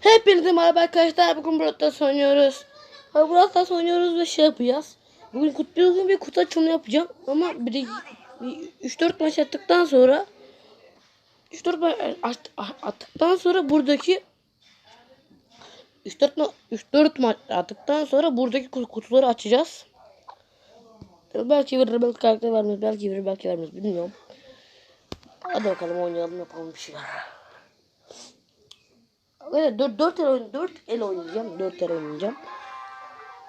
Hepinize merhaba arkadaşlar. Bugün Brawl oynuyoruz. Brawl oynuyoruz ve şey yapacağız. Bugün kutlu gün bir kutu açımı yapacağım. Ama bir de 3-4 maç attıktan sonra 3-4 maç at- attıktan sonra buradaki 3-4 ma 3-4 maç attıktan sonra buradaki kut- kutuları açacağız. Belki verir, belki karakter vermez, belki verir, belki vermez bilmiyorum. Hadi bakalım oynayalım yapalım bir şeyler. Evet 4, 4 el, oyn 4 el oynayacağım. 4 el oynayacağım.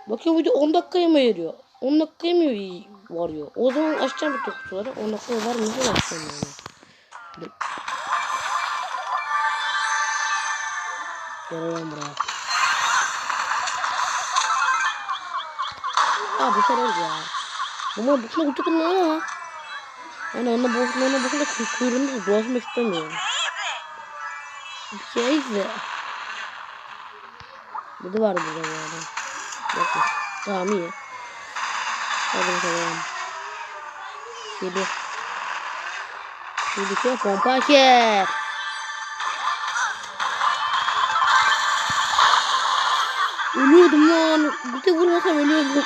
Bakıyorum video 10 dakikaya mı veriyor? 10 dakikaya mı varıyor? O zaman açacağım bütün kutuları. 10 dakikaya var mı? Açacağım yani? Dur. Gel lan buraya. Aa bu sefer ya. Ama bu kadar kutu kullanıyor ama. Yani onunla boşuna ona boşuna kuyruğunda dolaşmak istemiyorum. Bir şey ise. Biri var burada bu arada. Yokmuş. Tamam iyi. Hadi bakalım. Şimdi. Şimdi şey pompa şey. Ölüyordum lan. Bir de vurmasam ölüyordum.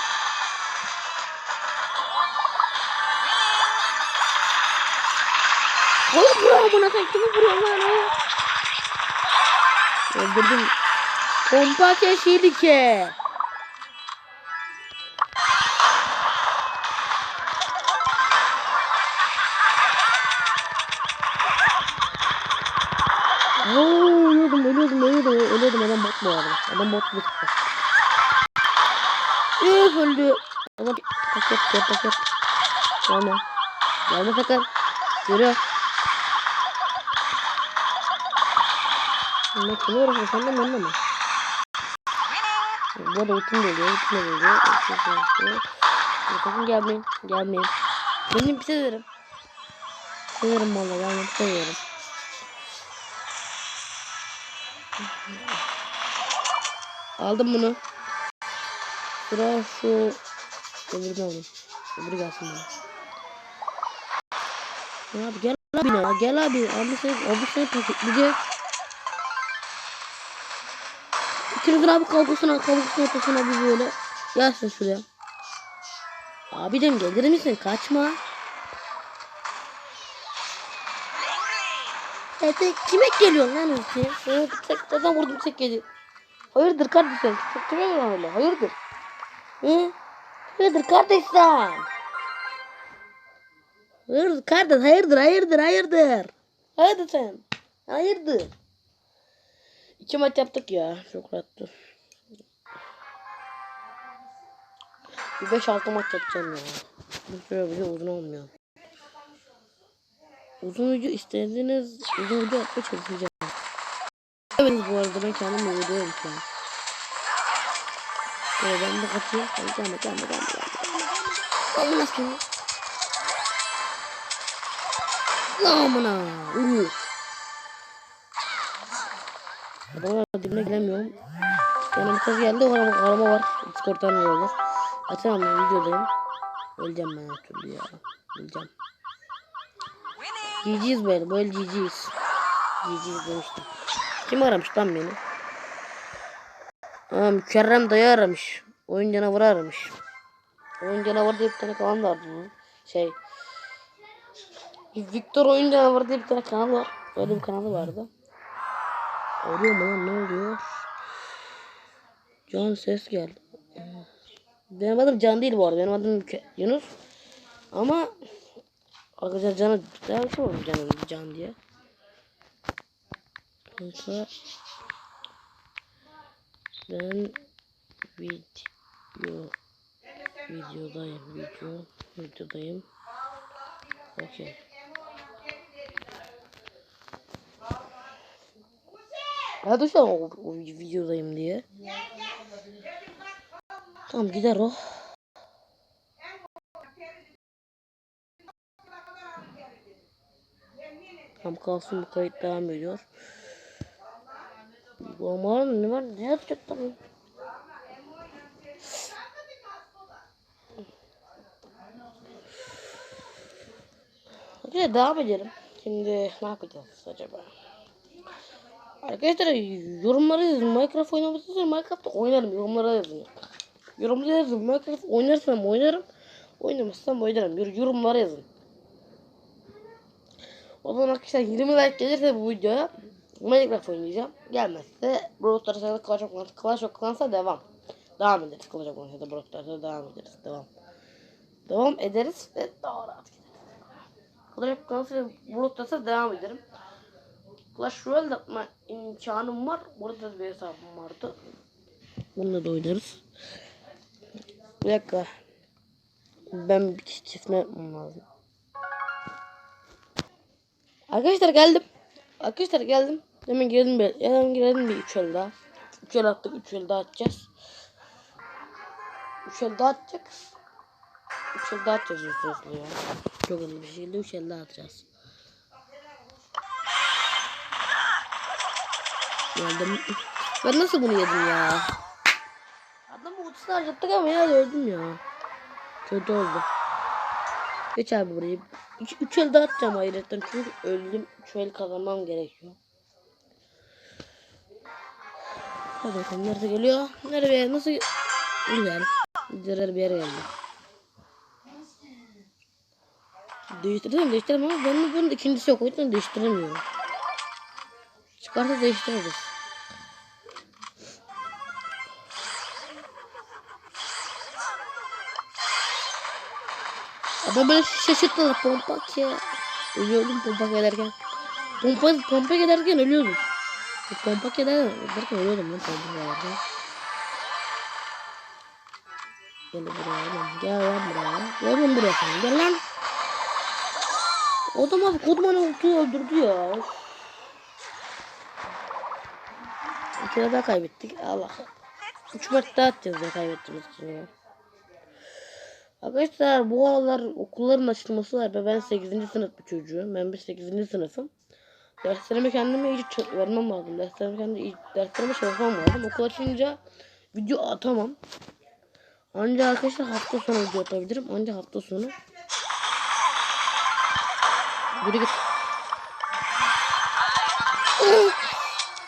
Oğlum buraya buna sen kimi vuruyorsun lan o? Öldürdüm. Pompa keşiydi ki. Oo, ölüyordum, ölüyordum, ölüyordum, ölüyordum. Adam bot bu arada. Adam bot bu çıktı. Üf öldü. Paket, paket, paket. Gelme. Gelme sakın. Yürü. Ne kimi uğraşıyor? Sen de mi? Bu arada ultim de oluyor. Ultim de oluyor. Sakın gelmeyin. Gelmeyin. Benim bir şey derim. Severim valla. Şey derim. Aldım bunu. Sıra şu öbürünü alayım. Öbürü gelsin bana. Abi gel abi ya gel abi. Abi seni abi seni paketleyecek. İkinizin abi kavgasına kavgasına ortasına bir böyle. Gelsin şuraya. Abicim gelir misin? Kaçma. Ya sen kime geliyor lan ulti? Evet, tek, zaten vurdum tek yedi. Hayırdır kardeşim? Çok kime geliyor öyle? Hayırdır? Hı? Hayırdır kardeşim? Hayırdır kardeş? Hayırdır? Hayırdır? Hayırdır? Hayırdır sen? Hayırdır? İki maç yaptık ya. Çok rahattı. Bir beş altı maç yapacağım ya. Bu süre bile uzun olmuyor. Uzun video istediğiniz uzun video yapmaya çalışacağım. Evet bu arada ben kendim uğraşıyorum şu an. Böyle ben de kaçayım. Hadi gelme gelme gelme gelme. Allah aşkına. Amına. Uf. Adamlar dibine giremiyorum. Yani bir kız geldi o arama, var. Discord'dan veriyorlar. Açamam ben videodayım. Öleceğim ben her türlü ya. Öleceğim. GG'yiz böyle. Böyle GG'yiz. GG'yiz demiştim. Kim aramış lan beni? Aa mükerrem dayı aramış. Oyun canavarı aramış. Oyun canavarı diye bir tane kanal vardı. Şey. Victor oyun canavarı diye bir tane kanal var. Öyle bir kanalı vardı. Arıyor mu lan ne oluyor? Can ses geldi. Benim adım Can değil bu arada. Benim adım Yunus. Ama arkadaşlar Can'a bir şey olmuş Can'a Can diye. Kanka ben video videodayım video videodayım. Okey. Şu an o, o videodayım diye. Tamam gider o. Tam kalsın bu kayıt devam ediyor. Bu ama ne var ne yapacak tabii. Hadi devam edelim. Şimdi ne yapacağız acaba? Arkadaşlar yorumlara yazın. Minecraft oynamak istiyorsanız Minecraft'ta oynarım. Yorumlara yazın. Yorumlara yazın. Minecraft oynarsam oynarım. Oynamazsam oynarım. Yor- Yorumlara yazın. O zaman arkadaşlar 20 like gelirse bu videoya Minecraft oynayacağım. Gelmezse Brawl Stars'a Clash of Clans, Clash of Clans'a devam. Devam ederiz. Clash of Clans'a da Brawl Stars'a devam ederiz. Devam. Devam ederiz ve daha rahat gideriz. Clash of Clans'a Brawl Stars'a devam ederim. Clash Royale yapma imkanım var. Burada bir hesabım vardı. Bununla da oynarız. Bir dakika. Ben bir çiftme yapmam lazım. Arkadaşlar geldim. Arkadaşlar geldim. Hemen geldim bir. Hemen girelim bir 3 el daha. 3 el attık. 3 el daha atacağız. 3 el daha atacağız. 3 el daha atacağız hızlı ya. Çok hızlı bir şekilde 3 el daha atacağız. Geldim. Ben nasıl bunu yedim ya? Adamı ultisini harcattık ama ya öldüm ya. Kötü oldu. Geç abi burayı. Üç, üç el daha atacağım hayretten çünkü öldüm. Üç el kazanmam gerekiyor. Hadi bakalım nerede geliyor? Nereye nasıl? Güzel. Güzel bir yere geldi. Değiştirdim değiştirdim ama benim bunun ikincisi yok. O yüzden değiştiremiyorum. Çıkarsa değiştiririz. Adam böyle şaşırtmadı pompak ya. Ölüyordum pompak ederken. Pompa, pompak ederken ölüyordum. Pompak ederken, ölüyordum lan pompak ederken. Gel buraya lan. Gel lan buraya. Gel lan buraya sen. Gel lan. Adam abi kodumanı ultuyu öldürdü ya. Bir kere daha kaybettik. Allah. Üç maç daha atacağız kaybettiğimiz için. Arkadaşlar bu aralar okulların açılması var ve ben 8. sınıf bir çocuğum. Ben bir 8. sınıfım. Derslerime kendime iyice vermem lazım. Derslerime kendime iyi, derslerime çalışmam lazım. Okul açınca video atamam. Ancak arkadaşlar hafta sonu video atabilirim. Ancak hafta sonu. Yürü git.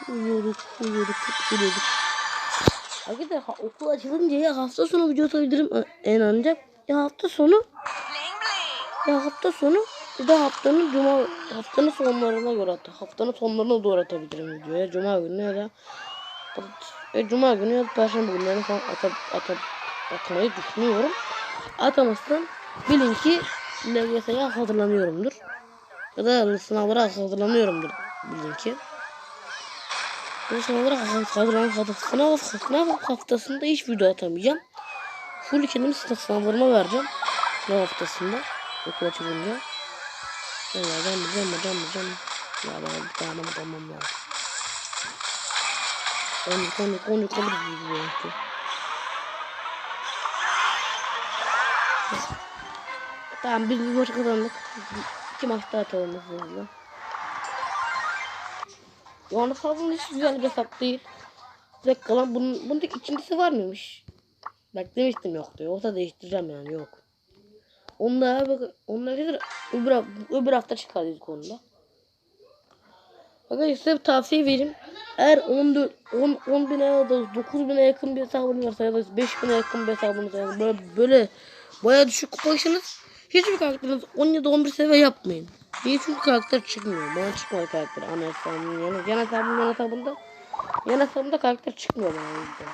Uyuyorduk, uyuyorduk, uyuyorduk. Arkadaşlar okul açılınca ya hafta sonu video atabilirim en ancak ya hafta sonu ya hafta sonu bir de haftanın cuma haftanın sonlarına göre at haftanın sonlarına doğru atabilirim videoya cuma günü ya da ya cuma günü ya da perşembe günlerine falan atıp atıp atmayı düşünüyorum. Atamazsam bilin ki LGS'ye hazırlanıyorumdur. Ya da sınavlara hazırlanıyorumdur bilin ki. Bu sınavlara hazırlan sınav, sınav haftasında hiç video atamayacağım. Full kendimi sınav sınavlarıma vereceğim. Sınav haftasında. Okul açılınca. Ya ya ben bileceğim ben bileceğim. Ya ben bir tane mi tamam lazım. Konu konu konu konu gibi işte. Tamam biz bir maç kazandık. İki maç daha atalım hızlı. Yani sabun hiç güzel bir hesap değil. Bir dakika lan bunun, bunun ikincisi var mıymış? Bak demiştim yok diyor. Olsa değiştireceğim yani yok. Onlar bak onlar nedir? Öbür, öbür hafta çıkarız konuda. Arkadaşlar size bir tavsiye vereyim. Eğer 14, 10, 10 bine ya da 9 bine yakın bir hesabınız varsa ya da 5 bine yakın bir hesabınız varsa böyle, böyle baya düşük kupaysanız hiçbir karakteriniz 10 ya da 11 seviye yapmayın. Niye çünkü karakter çıkmıyor. Bana çıkmıyor karakter. Ana hesabımın yan, yan hesabımın yan karakter çıkmıyor bana. o yüzden.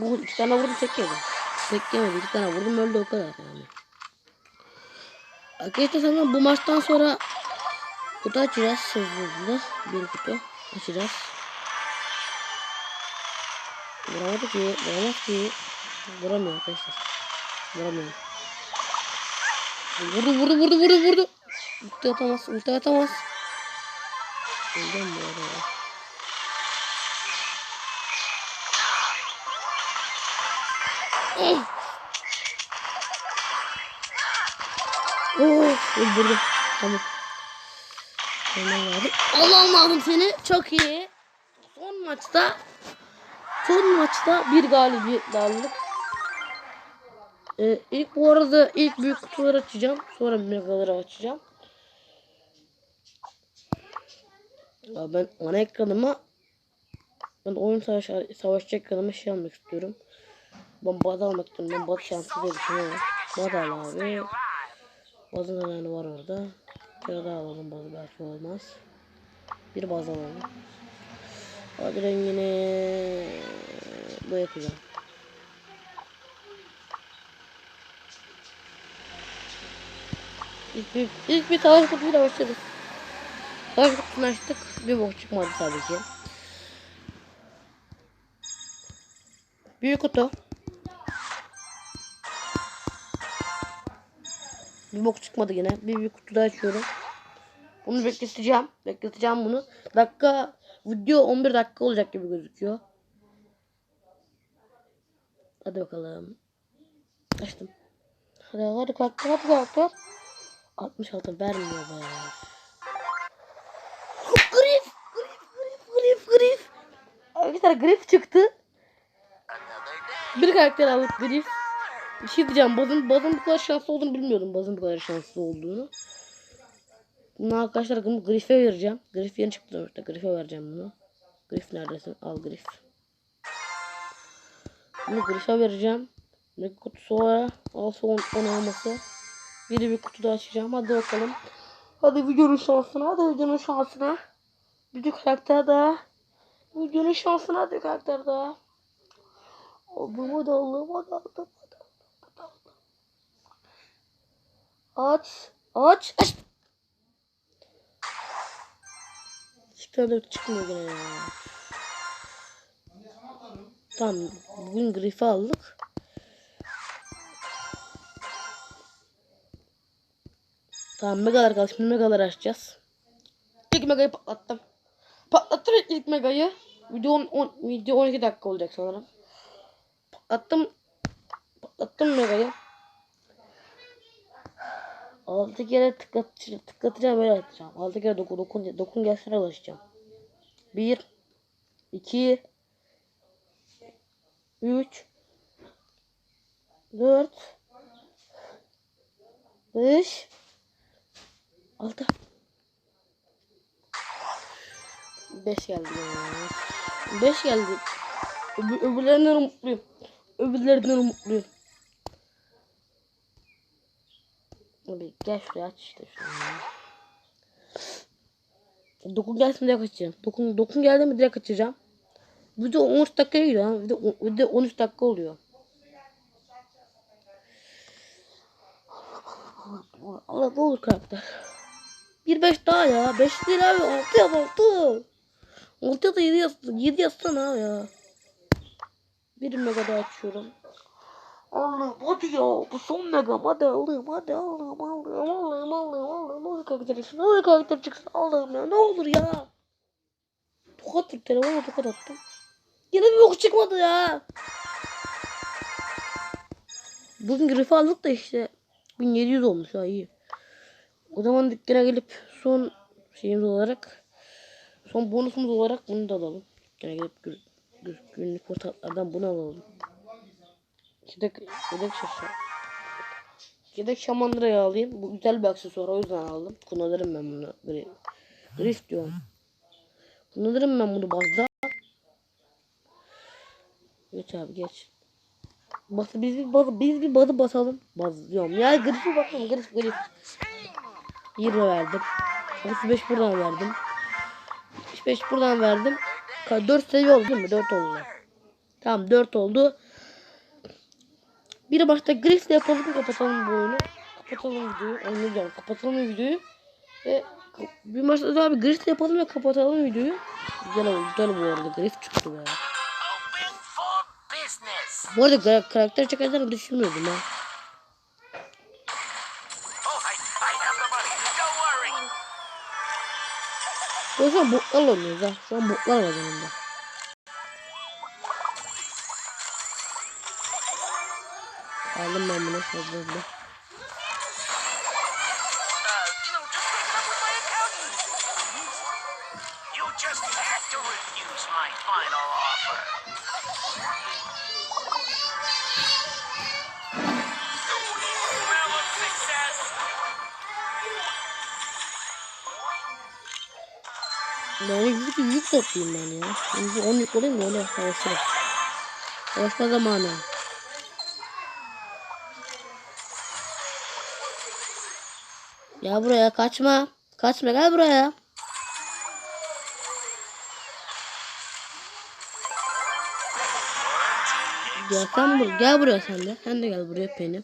Bu iki tane vurdum tek yedim. Tek yemedi iki tane vurdum öldü o kadar yani. Arkadaşlar sana bu maçtan sonra kutu açacağız hızlı. Bir kutu açacağız. Vuramadı ki, vuramaz ki. Vuramıyor arkadaşlar. Vuramıyor. Vurdu vurdu vurdu vurdu vurdu. Ulti atamaz, ulti atamaz. Öldüm bu arada. Oh. Öldürdüm. Tamam. Hemen verdim. Allah'ım seni. Çok iyi. Son maçta son maçta bir galibiyet aldık. Ee, ilk bu arada ilk büyük kutuları açacağım. Sonra megaları açacağım. Ya ben ana ekranıma ben oyun savaş, savaşçı ekranıma şey almak istiyorum. Ben almak istiyorum. Ben baz şanslı diye düşünüyorum. Al abi. Bazın önemli var orada. Bir daha alalım bazı belki olmaz. Bir baz alalım. Hadi rengini bu yapacağım. İlk bir, ilk bir savaş kutuyla başladık. Savaş kutusunu açtık. Bir bok çıkmadı tabii ki. Büyük kutu. Bir bok çıkmadı yine. Bir büyük kutu daha açıyorum. Bunu bekleteceğim. Bekleteceğim bunu. Dakika video 11 dakika olacak gibi gözüküyor. Hadi bakalım. Açtım. Hadi hadi kalktı hadi kalktı. 66 vermiyor be. Grif! Grif! Grif! Grif! Grif! Arkadaşlar grif çıktı. Bir karakter aldık grif. Bir şey diyeceğim. Bazın, bazın bu kadar şanslı olduğunu bilmiyordum. Bazın bu kadar şanslı olduğunu. Bunu arkadaşlar bunu Griff'e vereceğim. Griff yeni çıktı orada. Griff'e vereceğim bunu. Griff neredesin? Al Griff. Bunu Griff'e vereceğim. Ne kutusu var? Alsa 10 olması. Biri bir kutu da açacağım. Hadi bakalım. Hadi videonun şansına. Hadi videonun şansına. Bir karakter daha. Videonun şansına hadi karakter daha. Aldım hadi aldım hadi aldım. Hadi. Aç. Aç. Aç. Çıkıyor çıkmıyor gene ya. Tamam bugün grifi aldık. Tamam megalar kaldı. Şimdi megalar açacağız. İlk megayı patlattım. Patlattım ilk megayı. Video, 10, 10, video 12 dakika olacak sanırım. Patlattım. Patlattım megayı. 6 kere tıklat, tıklatacağım böyle atacağım. 6 kere dokun, dokun, dokun gelsene ulaşacağım. 1 2 3 4 5 6 5 geldi. 5 geldi. Öbür, öbürlerinden mutluyum. Öbürlerinden mutluyum. Abi gel şuraya aç işte şunu. Dokun gelsin direkt açacağım. Dokun, dokun geldi mi direkt açacağım. Video 13 dakikaya gidiyor. ha. Video, video 13 dakika oluyor. Allah ne olur karakter. Bir beş daha ya. Beş değil abi. Altı yaz altı. Altı ya da yedi yaz. Yedi yazsana abi ya. Bir mega daha açıyorum. Allah'ım hadi ya. Bu son mega. Hadi alayım. Hadi alayım. Alayım. Alayım. Alayım. Alayım. Ne olur karakter çıksın. Ne olur karakter çıksın. Allah'ım ya. Ne olur ya. Tokat attım. Telefona tokat attım. Yine bir bok çıkmadı ya. Bugün grifi aldık da işte 1700 olmuş ha iyi. O zaman dükkana gelip son şeyimiz olarak son bonusumuz olarak bunu da alalım. Dükkana gelip gü- gü- günlük fırsatlardan bunu alalım. Yedek, yedek şaşı. Yedek şamandırayı alayım. Bu güzel bir aksesuar o yüzden aldım. Kullanırım ben bunu. Grif, grif diyorum. Kullanırım ben bunu bazda. Geç abi geç. Bas, biz bir baz, biz bir bazı basalım. Baz diyorum. Ya grifi bakalım grif grif. 20 verdim. 35 buradan verdim. 75 buradan verdim. 4 seviye oldu değil mi? 4 oldu. Tamam 4 oldu. Bir başta Grif'le yapalım kapatalım bu oyunu. Kapatalım videoyu. Oynayacağım. Kapatalım videoyu. Ve bir başta daha bir Grif'le yapalım ve kapatalım videoyu. Güzel oldu. Güzel bu arada. Grif çıktı business. Bu arada kar- karakter çıkacağını düşünmüyordum ha. Bu şu an botlarla oynuyoruz ha. Şu an botlar var yanımda. Aldım ben bunu fazla. Ben yük, yük toplayayım ben ya. Şimdi 10 yük olayım da öyle savaşırım. Savaşma zamanı. Ya buraya kaçma. Kaçma gel buraya. Gel sen bur gel buraya sen de. Sen de gel buraya Penny.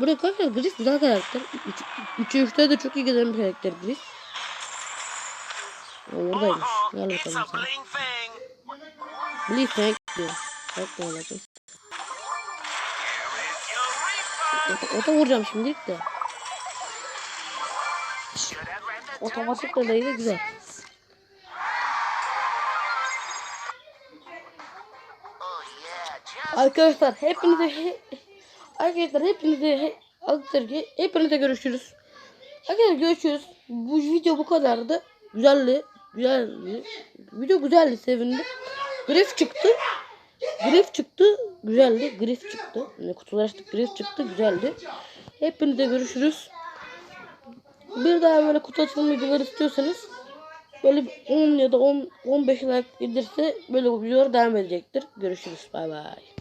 Buraya kaç Gris güzel karakter. 3'e 3'te de çok iyi gelen bir karakter Gris. O oradaymış. Gel bakalım sen. Believe Frank diyor. Bak ne olacak. Ota, vuracağım şimdilik de. Otomatik değil de güzel. Arkadaşlar hepinize he, arkadaşlar hepinize he, arkadaşlar he- hepinize görüşürüz. Arkadaşlar görüşürüz. Bu video bu kadardı. Güzeldi. Güzeldi. Video güzeldi sevindim. Grif çıktı. Grif çıktı. Güzeldi. Grif çıktı. Yani kutular açtık. Grif çıktı. Güzeldi. Hepinize görüşürüz. Bir daha böyle kutu açılım videoları istiyorsanız böyle bir 10 ya da 10 15 like gelirse böyle videolar devam edecektir. Görüşürüz. Bay bay.